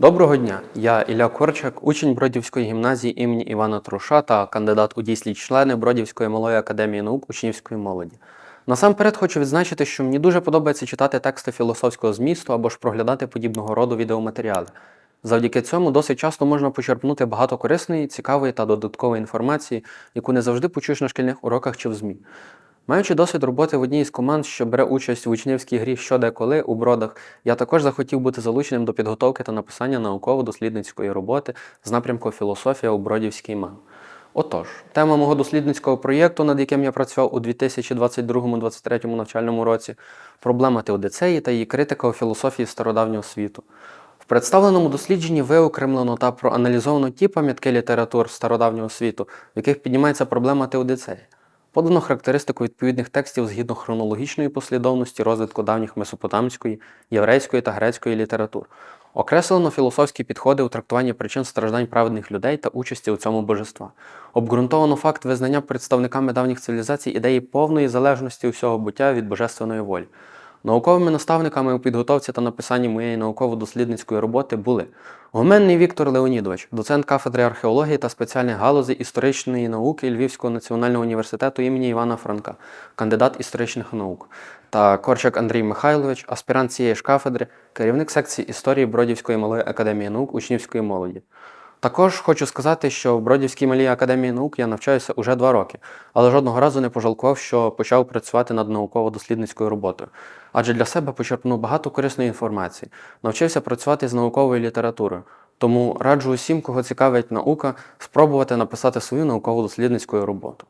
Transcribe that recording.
Доброго дня! Я Ілля Корчак, учень Бродівської гімназії імені Івана Труша та кандидат у дійслі члени Бродівської малої академії наук учнівської молоді. Насамперед хочу відзначити, що мені дуже подобається читати тексти філософського змісту або ж проглядати подібного роду відеоматеріали. Завдяки цьому досить часто можна почерпнути багато корисної, цікавої та додаткової інформації, яку не завжди почуєш на шкільних уроках чи в ЗМІ. Маючи досвід роботи в одній із команд, що бере участь в учнівській грі «Що де коли» у бродах, я також захотів бути залученим до підготовки та написання науково-дослідницької роботи з напрямку філософія у Бродівській МАН. Отож, тема мого дослідницького проєкту, над яким я працював у 2022-2023 навчальному році, проблема теодицеї та її критика у філософії стародавнього світу. В представленому дослідженні виокремлено та проаналізовано ті пам'ятки літератур стародавнього світу, в яких піднімається проблема теодицеї. Подано характеристику відповідних текстів згідно хронологічної послідовності розвитку давніх месопотамської, єврейської та грецької літератур. Окреслено філософські підходи у трактуванні причин страждань праведних людей та участі у цьому божества. Обґрунтовано факт визнання представниками давніх цивілізацій ідеї повної залежності усього буття від божественної волі. Науковими наставниками у підготовці та написанні моєї науково-дослідницької роботи були Гуменний Віктор Леонідович, доцент кафедри археології та спеціальних галузей історичної науки Львівського національного університету імені Івана Франка, кандидат історичних наук, та Корчак Андрій Михайлович, аспірант цієї ж кафедри, керівник секції історії Бродівської малої академії наук учнівської молоді. Також хочу сказати, що в Бродівській малій академії наук я навчаюся уже два роки, але жодного разу не пожалкував, що почав працювати над науково-дослідницькою роботою. Адже для себе почерпнув багато корисної інформації, навчився працювати з науковою літературою. Тому раджу усім, кого цікавить наука, спробувати написати свою науково-дослідницьку роботу.